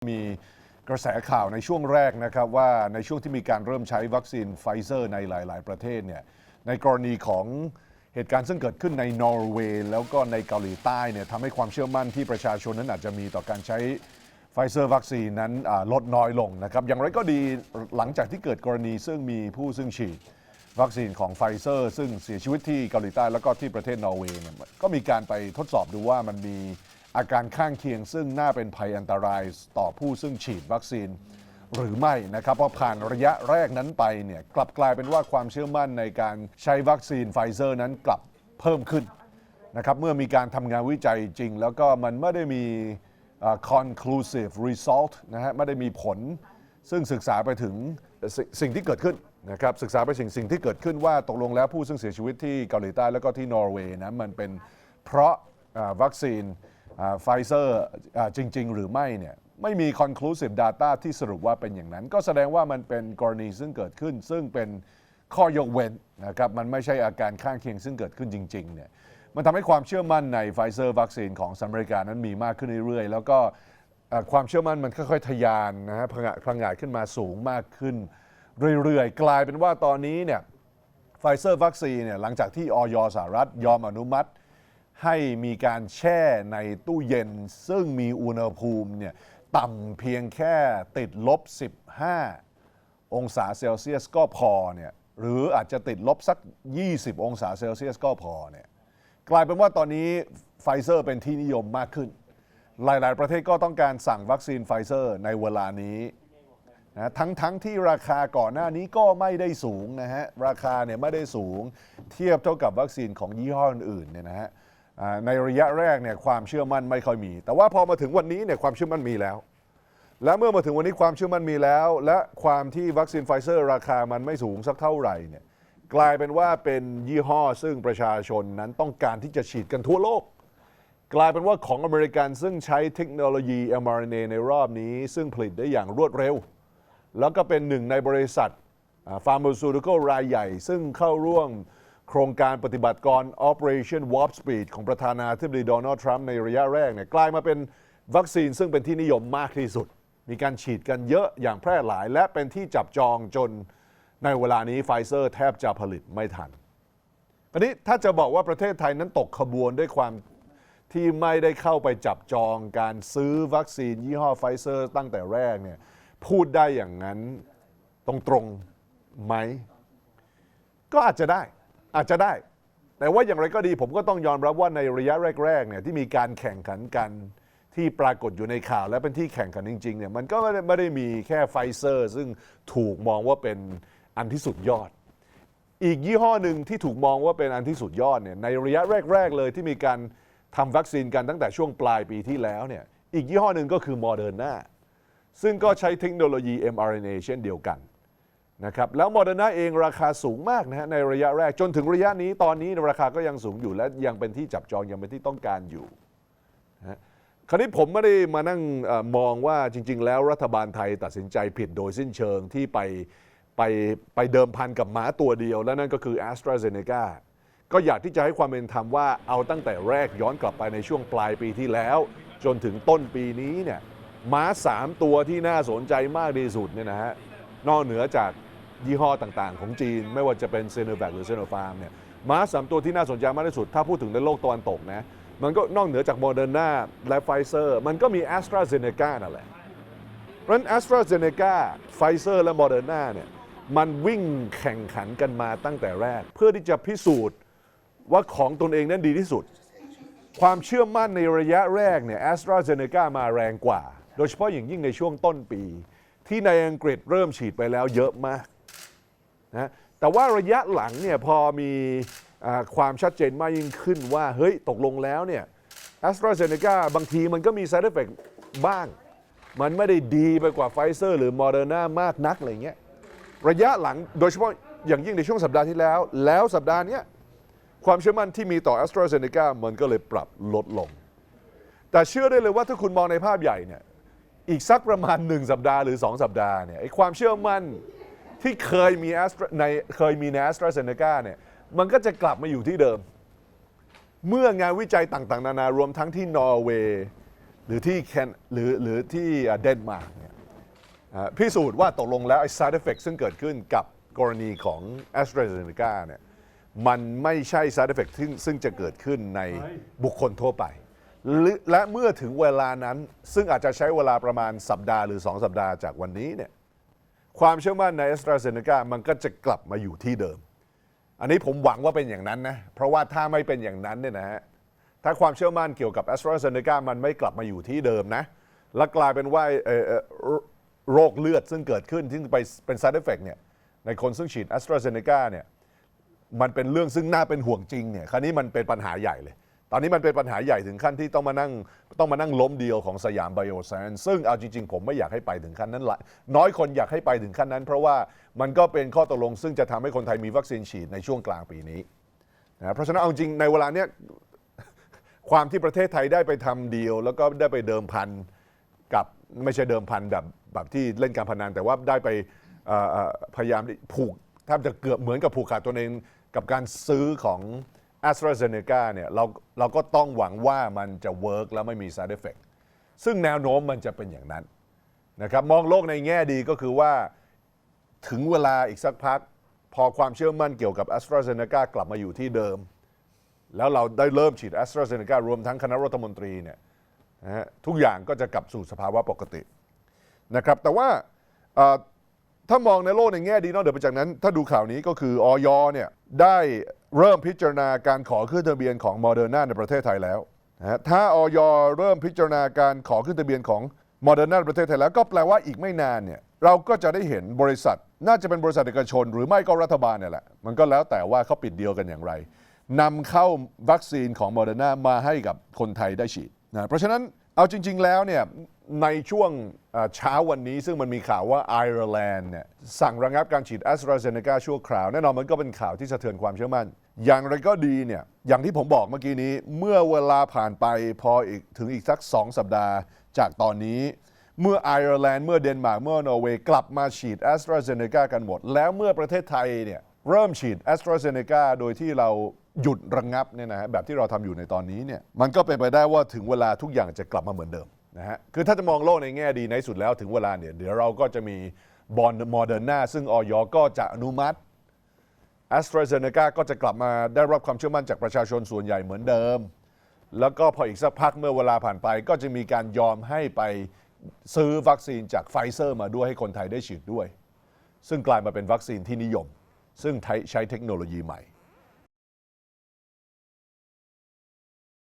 มีกระแสข่าวในช่วงแรกนะครับว่าในช่วงที่มีการเริ่มใช้วัคซีนไฟเซอร์ในหลาย ๆ ประเทศเนี่ยในกรณีของเหตุการณ์ซึ่งเกิดขึ้นในนอร์เวย์แล้วก็ในเกาหลีใต้เนี่ยทำให้ความเชื่อมั่นที่ประชาชนนั้นอาจจะมีต่อการใช้ไฟเซอร์วัคซีนนั้นลดน้อยลงนะครับอย่างไรก็ดีหลังจากที่เกิดกรณีซึ่งมีผู้ซึ่งฉีดวัคซีนของไฟเซอร์ ซึ่งเสียชีวิตที่เกาหลีใต้แล้วก็ที่ประเทศนอร์เวย์เนี่ยก็มีการไปทดสอบดูว่ามันมี อาการข้างเคียงซึ่งน่าเป็นภัยอันตรายต่อผู้ซึ่งฉีดวัคซีนหรือไม่นะครับเพราะผ่านระยะแรกนั้นไปเนี่ยกลับกลายเป็นว่าความเชื่อมั่นในการใช้วัคซีนไฟเซอร์นั้นกลับเพิ่มขึ้นนะครับเมื่อมีการทำงานวิจัยจริง แล้วก็มันไม่ได้มี conclusive result นะฮะไม่ได้มีผล ซึ่งศึกษาไปถึงสสิ่งที่เกิดขึ้นนะครับศึกษาไปถึงสิ่งที่เกิดขึ้นว่าตกลงแล้วผู้ซึ่งเสียชีวิตที่เกาหลีใต้แล้วก็ที่นอร์เวย์นะมันเป็นเพราะวัคซีน ไฟเซอร์จริง ๆ หรือไม่เนี่ยไม่มี conclusive data ที่สรุปว่าเป็นอย่างนั้น ก็แสดงว่ามันเป็นกรณีซึ่งเกิดขึ้น ซึ่งเป็นข้อยกเว้นนะครับมันไม่ใช่อาการข้างเคียงซึ่งเกิดขึ้นจริงๆเนี่ยมันทำให้ความเชื่อมั่นในไฟเซอร์วัคซีนของสหรัฐอเมริกานั้นมีมากขึ้นเรื่อยๆ แล้วก็ความเชื่อมั่นมันค่อยๆทะยานนะฮะพังพงาดขึ้นมาสูงมากขึ้นเรื่อยๆ กลายเป็นว่าตอนนี้เนี่ยไฟเซอร์วัคซีนเนี่ยหลังจากที่ออยสหรัฐยอมอนุมัติ ให้มีการแช่ในตู้เย็น ซึ่งมีอุณหภูมิเนี่ยต่ำเพียงแค่ติดลบ 15 องศาเซลเซียสก็พอเนี่ยหรืออาจจะติดลบสัก 20 องศาเซลเซียสก็พอเนี่ยกลายเป็นว่าตอนนี้ไฟเซอร์เป็นที่นิยมมากขึ้น หลาย ๆ ประเทศก็ต้องการสั่งวัคซีนไฟเซอร์ในเวลานี้นะทั้งทั้งที่ราคาก่อนหน้านี้ก็ไม่ได้สูงนะฮะ ราคาเนี่ยไม่ได้สูงเทียบเท่ากับวัคซีนของยี่ห้ออื่นๆเนี่ยนะฮะ ในระยะแรกเนี่ยความเชื่อมั่นไม่ค่อยมี แต่ว่าพอมาถึงวันนี้เนี่ยความเชื่อมั่นมีแล้ว และเมื่อมาถึงวันนี้ความเชื่อมั่นมีแล้ว และความที่วัคซีนไฟเซอร์ราคามันไม่สูงสักเท่าไหร่เนี่ยกลายเป็นว่าเป็นยี่ห้อซึ่งประชาชนนั้นต้องการที่จะฉีดกันทั่วโลก กลายเป็นว่าของอเมริกันซึ่งใช้เทคโนโลยี mRNA ในรอบนี้ ซึ่งผลิตได้อย่างรวดเร็ว แล้วก็เป็นหนึ่งในบริษัทฟาร์มาซูติคอลรายใหญ่ ซึ่งเข้าร่วม โครงการปฏิบัติการ Operation Warp Speed ของประธานาธิบดีโดนัลด์ทรัมป์ในระยะแรกเนี่ยกลายมาเป็นวัคซีนซึ่งเป็นที่นิยมมากที่สุด มีการฉีดกันเยอะอย่างแพร่หลาย และเป็นที่จับจองจนในเวลานี้ไฟเซอร์แทบจะผลิตไม่ทันอันนี้ถ้าจะบอกว่าประเทศไทยนั้นตกขบวนด้วยความที่ไม่ได้เข้าไปจับจองการซื้อวัคซีนยี่ห้อไฟเซอร์ตั้งแต่แรกเนี่ยพูดได้อย่างนั้นตรงๆไหม ก็อาจจะได้ อาจจะได้ แต่ว่าอย่างไรก็ดีผมก็ต้องยอมรับว่าในระยะแรกๆเนี่ยที่มีการแข่งขันกันที่ปรากฏอยู่ในข่าวและเป็นที่แข่งขันจริงๆเนี่ยมันก็ไม่ได้ไม่ได้มีแค่ไฟเซอร์ ซึ่งถูกมองว่าเป็นอันที่สุดยอด อีกยี่ห้อหนึ่งที่ถูกมองว่าเป็นอันที่สุดยอดเนี่ยในระยะแรก ๆ เลยที่มีการทำวัคซีนกันตั้งแต่ช่วงปลายปีที่แล้วเนี่ยอีกยี่ห้อหนึ่งก็คือโมเดอร์นาซึ่งก็ใช้เทคโนโลยี mRNA เช่นเดียวกัน นะครับแล้วโมเดอร์นาเองราคาสูงมากนะฮะในระยะแรกจนถึงระยะนี้ตอนนี้ราคาก็ยังสูงอยู่และยังเป็นที่จับจองยังเป็นที่ต้องการอยู่นะคราวนี้ผมไม่ได้มานั่งอมองว่าจริง ๆ แล้วรัฐบาลไทยตัดสินใจผิดโดยสิ้นเชิงที่ไปไปไปเดิมพันกับหมาตัวเดียว และนั่นก็คือ a s t r a z เซ e c a ก็อยากที่จะให้ความเป็นธรรมว่าเอาตั้งแต่แรกย้อนกลับไปในช่วงปลายปีที่แล้ว จนถึงต้นปีนี้เนี่ยม้าสามตัวที่น่าสนใจมากที่สุดเนี่ยนะฮะนอกเหนือจาก ยี่ห้อต่างๆ ของจีน ไม่ว่าจะเป็นเซโนแ a คหรือเซโนฟาร์มเนี่ยม้าสามตัวที่น่าสนใจมากที่สุด ถ้าพูดถึงในโลกตะวันตกนะมันก็นอกเหนือจากโมเดอร์นาและไฟเซอร์มันก็มีแอสตราเซเนกานั่นแหละเพราะฉะนั้นแอสตราเซเนกาไฟเซอร์และโมเดอร์นาเนี่ยมันวิ่งแข่งขันกันมาตั้งแต่แรก เพื่อที่จะพิสูจน์ว่าของตนเองนั้นดีที่สุด ความเชื่อมั่นในระยะแรกเนี่ยแอสตราเซเนกามาแรงกว่า โดยเฉพาะอย่างยิ่งในช่วงต้นปี ที่ในอังกฤษเริ่มฉีดไปแล้วเยอะมาก นะแต่ว่าระยะหลังเนี่ยพอมีอความชัดเจนมากยิ่งขึ้นว่า เฮ้ยตกลงแล้วเนี่ย a s t r a z เซ e c a บางทีมันก็มี side effect บ้าง มันไม่ได้ดีไปกว่าไฟเซอร์หรือโมเดอร์นามากนักอะไรเงี้ยระยะหลังโดยเฉพาะอย่างยิ่งในช่วงสัปดาห์ที่แล้ว แล้วสัปดาห์นี้ความเชื่อมั่นที่มีต่อ a s t r a z เซ e c a มันก็เลยปรับลดลง แต่เชื่อได้เลยว่าถ้าคุณมองในภาพใหญ่เนี่ยอีกสักประมาณ 1 สัปดาห์หรือ 2 สัปดาห์เนี่ยไอ้ความเชื่อมั่น ที่เคยมี Astra ในเคยมีใน a s t r a z เซ e c a เนี่ยมันก็จะกลับมาอยู่ที่เดิม เมื่องานวิจัยต่างๆ นานารวมทั้งที่นอร์เวย์หรือที่แคนหรือหรือที่เดนมาร์กเนี่ยอ่าพิสูจน์ว่าตกลงแล้วไอ้ side effect ซึ่งเกิดขึ้นกับกรณีของ a s t r a z e ซ e c a เนี่ยมันไม่ใช่ side effect ซึ่งซึ่งจะเกิดขึ้นในบุคคลทั่วไปหรือและเมื่อถึงเวลานั้นซึ่งอาจจะใช้เวลาประมาณสัปดาห์หรือ 2 สัปดาห์จากวันนี้เนี่ย ความเชื่อมั่นใน a s t r a z e ซ e c a มันก็จะกลับมาอยู่ที่เดิม อันนี้ผมหวังว่าเป็นอย่างนั้นนะ เพราะว่าถ้าไม่เป็นอย่างนั้นเนี่ยนะฮะ ถ้าความเชื่อมั่นเกี่ยวกับ a s t r a z e ซ e c a มันไม่กลับมาอยู่ที่เดิมนะ และกลายเป็นว่าโรคเลือดซึ่งเกิดขึ้นที่ไปเป็น side effect เนี่ยในคนซึ่งฉีด a s t r a z e ซ e c a เนี่ยมันเป็นเรื่องซึ่งน่าเป็นห่วงจริงเนี่ยคราวนี้มันเป็นปัญหาใหญ่เลย ตอนนี้มันเป็นปัญหาใหญ่ถึงขั้นที่ต้องมานั่งต้องมานั่งล้มเดียวของสยามไบโอแซนซึ่งเอาจริงๆ ผมไม่อยากให้ไปถึงขั้นนั้นละน้อยคนอยากให้ไปถึงขั้นนั้น เพราะว่ามันก็เป็นข้อตกลง ซึ่งจะทำให้คนไทยมีวัคซีนฉีดในช่วงกลางปีนี้นะเพราะฉะนั้นเอาจริงในเวลาเนี้ยความที่ประเทศไทยได้ไปทำดีลแล้วก็ได้ไปเดิมพันกับไม่ใช่เดิมพันแบบแบบที่เล่นการพนันแต่ว่าได้ไปพยายามผูกแทบจะเกือบเหมือนกับผูกขาดตัวเองกับการซื้อของ a s t r a z e ซ e c a เนี่ยเราเราก็ต้องหวังว่ามันจะเวิร์กแล้วไม่มี side effect ซึ่งแนวโน้มมันจะเป็นอย่างนั้นนะครับมองโลกในแง่ดีก็คือว่าถึงเวลาอีกสักพัก พอความเชื่อมั่นเกี่ยวกับ a s t r a z e ซ e c a กลับมาอยู่ที่เดิม แล้วเราได้เริ่มฉีด a s t r a z e ซ e c a รวมทั้งคณะรัฐมนตรีเนี่ยนะฮะทุกอย่างก็จะกลับสู่สภาวะปกตินะครับแต่ว่าถ้ามองในโลกในแง่ดีนอกเหนือไปจากนั้น ถ้าดูข่าวนี้ก็คือออยเนี่ยได้ เริ่มพิจารณาการขอขึ้นทะเบียนของโมเดอร์นาในประเทศไทยแล้วนะถ้าออยเริ่มพิจารณาการขอขึ้นทะเบียนของโมเดอร์นาในประเทศไทยแล้วก็แปลว่าอีกไม่นานเนี่ยเราก็จะได้เห็นบริษัท น่าจะเป็นบริษัทเอกชน หรือไม่ก็รัฐบาลเนี่ยแหละ มันก็แล้วแต่ว่าเขาปิดเดียวกันอย่างไรนำเข้าวัคซีนของโมเดอร์นามาให้กับคนไทยได้ฉีดนะเพราะฉะนั้นเอาจริง ๆ แล้วเนี่ยในช่วงเช้าวันนี้ซึ่งมันมีข่าวว่าไอร์แลนด์เนี่ยสั่งระงับการฉีดแอสตราเซเนกาชั่วคราว แน่นอนมันก็เป็นข่าวที่สะเทือนความเชื่อมั่น อย่างไรก็ดีเนี่ยอย่างที่ผมบอกเมื่อกี้นี้ เมื่อเวลาผ่านไปพออีกถึงอีกสัก 2 สัปดาห์จากตอนนี้ เมื่อไอร์แลนด์เมื่อเดนมาร์กเมื่อนอร์เวย์กลับมาฉีดแอสตราเซเนกากันหมด แล้วเมื่อประเทศไทยเนี่ยเริ่มฉีดแอสตราเซเนกาโดยที่เราหยุดระงงับเนี่ยนะฮะแบบที่เราทำอยู่ในตอนนี้เนี่ยมันก็เป็นไปได้ว่าถึงเวลาทุกอย่างจะกลับมาเหมือนเดิมนะฮะคือถ้าจะมองโลกในแง่ดีในสุดแล้วถึงเวลาเนี่ยเดี๋ยวเราก็จะมีบอลโมเดอร์นาซึ่งออยก็จะอนุมัติ แอสตราเซเนกาก็จะกลับมาได้รับความเชื่อมั่นจากประชาชนส่วนใหญ่เหมือนเดิม แล้วก็พออีกสักพักเมื่อเวลาผ่านไป ก็จะมีการยอมให้ไปซื้อวัคซีนจากไฟเซอร์มาด้วยให้คนไทยได้ฉีดด้วย ซึ่งกลายมาเป็นวัคซีนที่นิยม ซึ่งใช้ใช้เทคโนโลยีใหม่